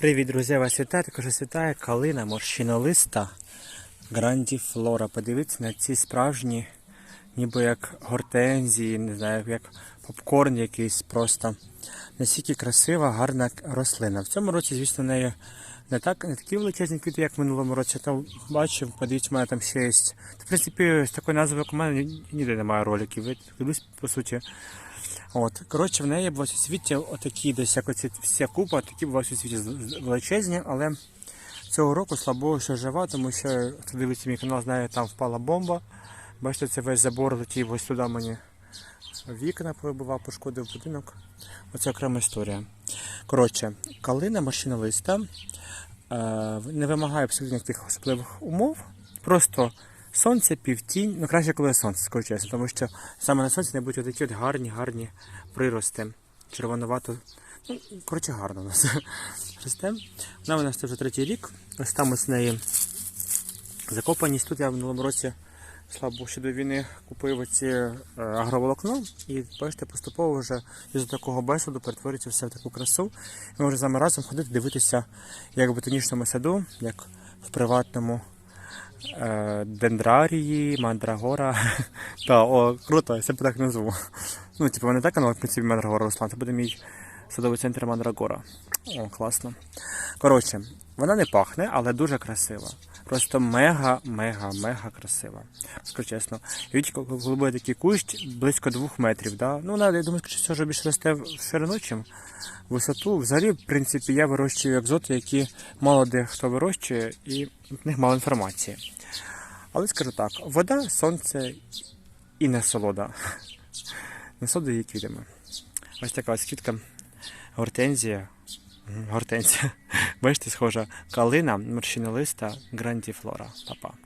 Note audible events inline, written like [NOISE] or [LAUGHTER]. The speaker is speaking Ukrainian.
Привіт, друзі! Вас вітаю. Також вітає калина морщинолиста Гранді Флора. Подивіться на ці справжні, ніби як гортензії, не знаю, як попкорн якийсь просто. Настільки красива, гарна рослина. В цьому році, звісно, в неї не так не такі величезні квіти, як в минулому році. Там бачив, подивіться, в мене там ще є. В принципі, з такої назви, як у мене, ніде немає роликів. Ви по суті. От, коротше, в неї були у світі отакі десь як оці вся купа, такі були у світі величезні, але цього року слава Богу, що жива, тому що хто дивиться мій канал, знає, там впала бомба. Бачите, це весь забор летів ось туди мені вікна повибивав, пошкодив будинок. Оце окрема історія. Коротше, калина машинолиста е, не вимагає абсолютно ніяких особливих умов. Просто сонце, півтінь. Ну краще, коли сонце, скажу чесно, тому що саме на сонці не будуть такі от гарні, гарні прирости. Червонувато. Ну, коротше, гарно у нас [LAUGHS] росте. Вона у нас це вже третій рік. Ось там в неї закопаність. Тут я в минулому році, слава Богу, ще до війни купив оці е, агроволокно. І бачите, поступово вже із такого безладу перетворюється все в таку красу. І ми вже з вами разом ходити, дивитися, як в ботанічному саду, як в приватному е, дендрарії, мандрагора. [LAUGHS] Та, о, круто, я себе так назву. Ну, типу, не так, але в принципі мандрагора росла. Це буде мій садовий центр мандрагора. О, класно. Коротше, вона не пахне, але дуже красива. Просто мега, мега, мега красива. Скажу чесно. Видите, коли буде такий кущ близько двох метрів. Да? Ну, я думаю, що це вже більше росте в ширину, чим висоту. Взагалі, в принципі, я вирощую екзоти, які мало де хто вирощує, і в них мало інформації. Але скажу так: вода, сонце і насолода. [LAUGHS] Насолода її квітами. Ось така ось квітка гортензія. Гортензія. [LAUGHS] Бачите, схожа калина, морщинолиста, грандіфлора. Па-па.